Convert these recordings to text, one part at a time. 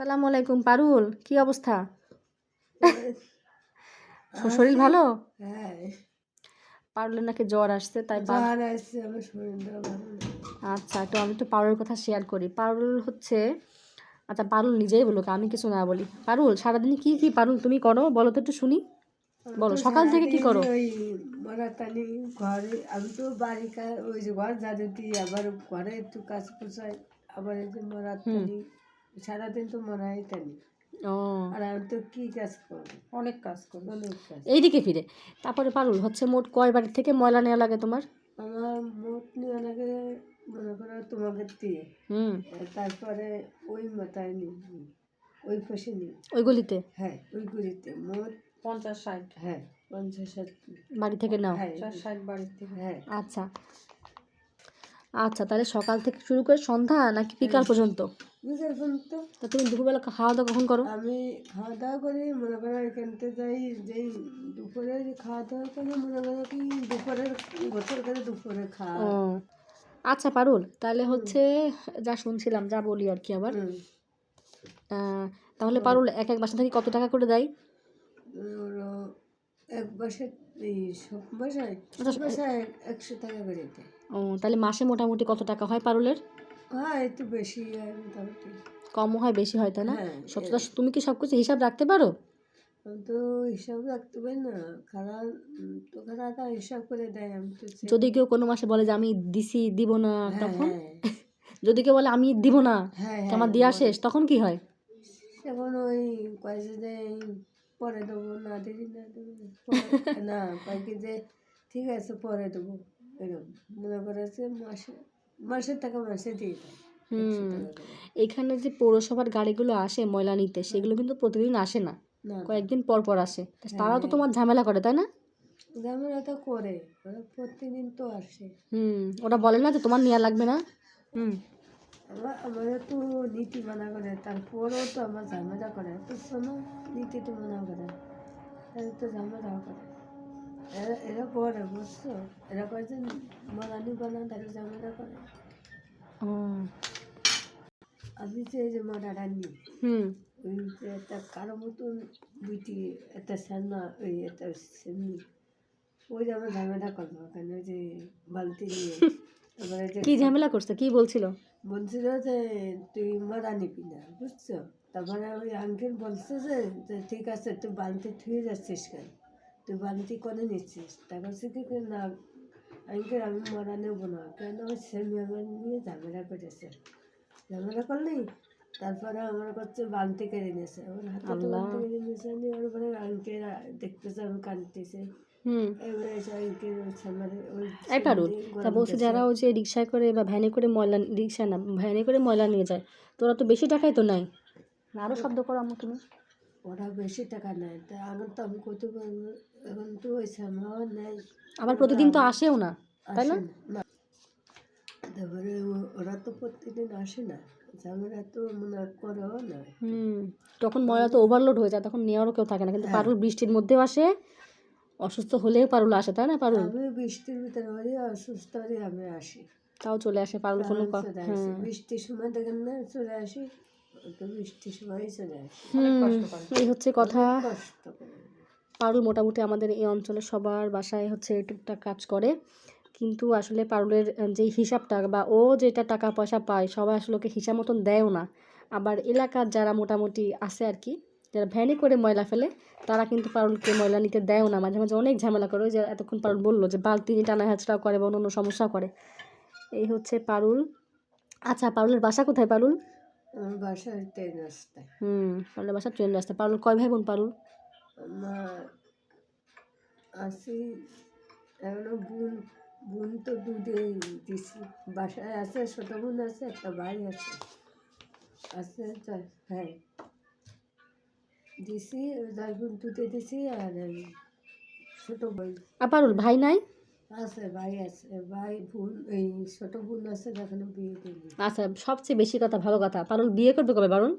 সালাম আলাইকুম পারুল কি অবস্থা? শরীর ভালো? হ্যাঁ। পারুলের নাকি জ্বর আসছে তাই পা- জ্বর আসছে আমার শরীরটা ভালো আচ্ছা তো আমি একটু পারুলের কথা শেয়ার করি। পারুল হচ্ছে আচ্ছা পারুল নিজেই বলুক আমি কিছু না বলি। পারুল সারাদিন কি কি পারুল তুমি করো? বলো তো একটু শুনি। বলো সকাল থেকে কি করো? ওই মরাতানি ঘরে আমি তো বাড়ি ওই যে ঘর ঝাড়ু দিই আবার ঘরে একটু কাজ পোছাই আবার এই যে মরাতানি সারাদিন তো মরাই টানি ও। আর আমি তো কি কাজ করব? অনেক কাজ করো। অনেক কাজ। এইদিকে ফিরে। তারপরে পারুল হচ্ছে মোট কয় বাড়ি থেকে ময়লা নেওয়া লাগে তোমার? আমার মোট নিয়ে লাগে মনে করো তোমাকে দিয়ে। হুম। তারপরে ওই মাথায় নিই ওই পাশে নিই ওই গলিতে? হ্যাঁ ওই গুলিতে মোট পঞ্চাশ ষাট। হ্যাঁ। পঞ্চাশ ষাট। বাড়ি থেকে নাও। হ্যাঁ। ষাট বাড়ি থেকে। হ্যাঁ। আচ্ছা। আচ্ছা তাহলে সকাল থেকে শুরু করে সন্ধ্যা নাকি বিকাল পর্যন্ত? বুঝতে পর্যন্ত তা তুমি দুপুরবেলা খাওয়া দাওয়া কখন করো? আমি খাওয়া দাওয়া করি মনে করো এখানতে যাই যেই দুপুরে খাওয়া দাওয়া করি মনে করো কি দুপুরের গোসল করে দুপুরে খাওয়া। ও আচ্ছা পারুল তাহলে হচ্ছে যা শুনছিলাম যা বলি আর কি আবার। তাহলে পারুল এক এক বাসা থেকে কত টাকা করে দেয়? এক এই সব বাসায় আচ্ছা, একশো টাকা করে দেয়। ও তাহলে মাসে মোটামুটি কত টাকা হয় পারুলের? হ্যাঁ একটু বেশি হয় মোটামুটি। কমও হয় বেশি হয় তাই না? হ্যাঁ সত্যতা তুমি কি সব কিছু হিসাব রাখতে পারো? তো হিসাব রাখতে পারি না। খারাপ তো খারাপ হিসাব করে দেয় আমি যদি কেউ কোনো মাসে বলে যে আমি দিছি দিব না হ্যাঁ, তখন? হ্যাঁ, যদি কেউ বলে আমি দিব না আমার দেওয়া শেষ তখন কি হয়? এখন ওই কয়েছে যে পরে দেবো না দেরি না দেবো না কয়েকে যে ঠিক আছে পরে দেবো এরকম। মনে করেছে মাসে টাকা দিয়ে দেয়। হুম। এখানে যে পৌরসভার গাড়িগুলো আসে ময়লা নিতে সেগুলো কিন্তু প্রতিদিন আসে না। কয়েকদিন পর পর আসে। তা তারাও তো তোমার ঝামেলা করে তাই না? ঝামেলা তো করে প্রতিদিন তো আসে। হুম ওরা বলে না যে তোমার নেওয়া লাগবে না? হুম। আমারও তো নীতি মানা করে তারপরেও তো আমার ঝামেলা করে। তো শোনো নীতি তো মানা করে। তাহলে তো ঝামেলা করে। এরা এরা পরে বুঝছ এরা কয় যে মানানি বানা তাহলে ঝামেলা করে আমি যে যে মারাটা নিই হুম ওই যে একটা কারও মতন দুইটি একটা সান্না ওই একটা সেমনি ওই যে আমার ঝামেলা করব ওখানে ওই যে বালতি নিয়ে তারপরে যে কি ঝামেলা করছে? কি বলছিল? বলছিল যে, তুই মারা নিবি না, বুঝছ? তারপরে ওই আঙ্কেল বলছে যে ঠিক আছে, তুই বালতি থুয়ে যাচ্ছিস কেন? তুই বালতি করে নিচ্ছিস তারপর সে কি না আঙ্কেল আমি মারা নেব না কেন ওই সেমি আমার নিয়ে ঝামেলা করেছে ঝামেলা করলি তারপরে আমার কাছে বালতি কেড়ে নিয়েছে আমার হাতে তো বালতি কেড়ে নিয়েছে নিয়ে ওর পরে আঙ্কেল দেখতেছে আমি কাঁদতেছে হুম এবারে এসে আঙ্কেল ওই সামনে ওই এই পারুল দিয়ে তা গরম বলছে দিয়েছে। যারা ওই যে রিক্সায় করে বা ভ্যানে করে ময়লা রিক্সা না ভ্যানে করে ময়লা নিয়ে যায় তোরা তো বেশি টাকাই তো নেয় আরও শব্দ করো আমার তুমি ওরা বেশি টাকা নেয়। তা এখন তো আমি পারব? এখন তো ওই সামলাও নেয় আবার প্রতিদিন তো আসেও না তাই না? তারপরে ওরা তো প্রত্যেকদিন আসে না। ঝামেলা তো মনে করেও না। হুম তখন ময়লা তো ওভারলোড হয়ে যায় তখন নেওয়ারও কেউ থাকে না। কিন্তু পারুল বৃষ্টির মধ্যেও আসে অসুস্থ হলেও পারুল আসে তাই না পারুল? আমি বৃষ্টির ভিতরে হলে অসুস্থ হলে আমি আসি। তাও চলে আসে পারুল কোনো হ্যাঁ বৃষ্টির সময় দেখেন না চলে আসি। এই হচ্ছে কথা। পারুল মোটামুটি আমাদের এই অঞ্চলে সবার বাসায় হচ্ছে টুকটাক কাজ করে। কিন্তু আসলে পারুলের যে হিসাবটা বা ও যেটা টাকা পয়সা পায় সবাই আসলে ওকে হিসাব মতন দেয়ও না। আবার এলাকার যারা মোটামুটি আছে আর কি যারা ভ্যানে করে ময়লা ফেলে তারা কিন্তু পারুলকে ময়লা নিতে দেয়ও না। মাঝে মাঝে অনেক ঝামেলা করে। ওই যে এতক্ষণ পারুল বলল যে বালতি নিয়ে টানা হাঁচড়াও করে বা অন্য অন্য সমস্যাও করে। এই হচ্ছে পারুল। আচ্ছা পারুলের বাসা কোথায় পারুল? আমার বাসায় ট্রেন রাস্তায় হুম পারুলের বাসা ট্রেন রাস্তা পারুল কয় ভাই বোন পারুল? আমার আসি এখনও বোন বোন তো দুধে দিছি। বাসায় আছে ছোটো বোন আছে একটা ভাই আছে। আছে হ্যাঁ দিছি বোন দুধে দিছি আর ছোটো ভাই। আর পারুল ভাই নাই? আছে ভাই আছে ভাই বোন এই ছোটো বোন আছে যেখানে বিয়ে দিলি আচ্ছা সবচেয়ে বেশি কথা ভালো কথা পারুল বিয়ে করবে কবে পারুল?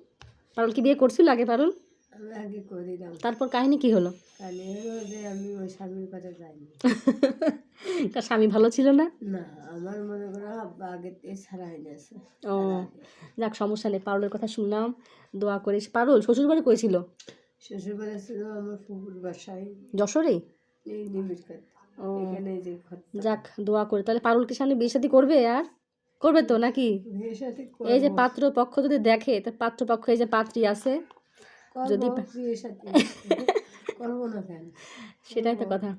পারুল কি বিয়ে করছিল আগে পারুল? আমি আগে করিলাম। তারপর কাহিনী কি হলো? কারণ হলো যে আমি ওই স্বামীর কাছে যাইনি তার স্বামী ভালো ছিল না? না আমার মনে করো আগে থেকে ছাড়াই গেছে। ও যাক সমস্যা নেই পারুলের কথা শুনলাম দোয়া করিস। পারুল শ্বশুর বাড়ি করেছিল শ্বশুর বাড়ি ছিল আমার পুকুর বাসায়। যশোরে? এই নিবিড় এখানে যে যাক দোয়া করে। তাহলে পারুলকে সামনে বিয়ে শাদী করবে আর? করবে তো নাকি? এই যে। পাত্র পক্ষ যদি দেখে তার পাত্র পক্ষ এই যে পাত্রী আছে যদি সেটাই তো কথা।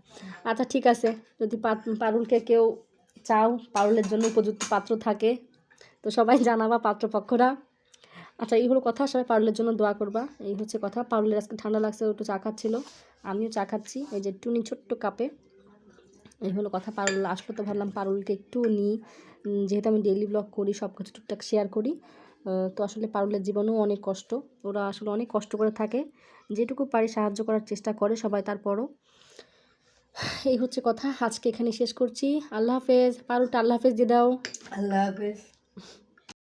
আচ্ছা ঠিক আছে। যদি পারুলকে কেউ চাও পারুলের জন্য উপযুক্ত পাত্র থাকে তো সবাই জানাবা পাত্রপক্ষরা। আচ্ছা এই হলো কথা। সবাই পারুলের জন্য দোয়া করবা। এই হচ্ছে কথা। পারুলের আজকে ঠান্ডা লাগছে একটু চা খাচ্ছিল। আমিও চা খাচ্ছি। এই যে টুনি ছোট্ট কাপে। এই হলো কথা। পারুল আসলে তো ভাবলাম পারুলকে একটু নিই যেহেতু আমি ডেইলি ব্লগ করি সব কিছু টুকটাক শেয়ার করি তো আসলে পারুলের জীবনেও অনেক কষ্ট। ওরা আসলে অনেক কষ্ট করে থাকে। যেটুকু পারি সাহায্য করার চেষ্টা করে সবাই তারপরও। এই হচ্ছে কথা। আজকে এখানে শেষ করছি। আল্লাহ হাফেজ। পারুলটা আল্লাহ হাফেজ দিয়ে দাও। আল্লাহ হাফেজ।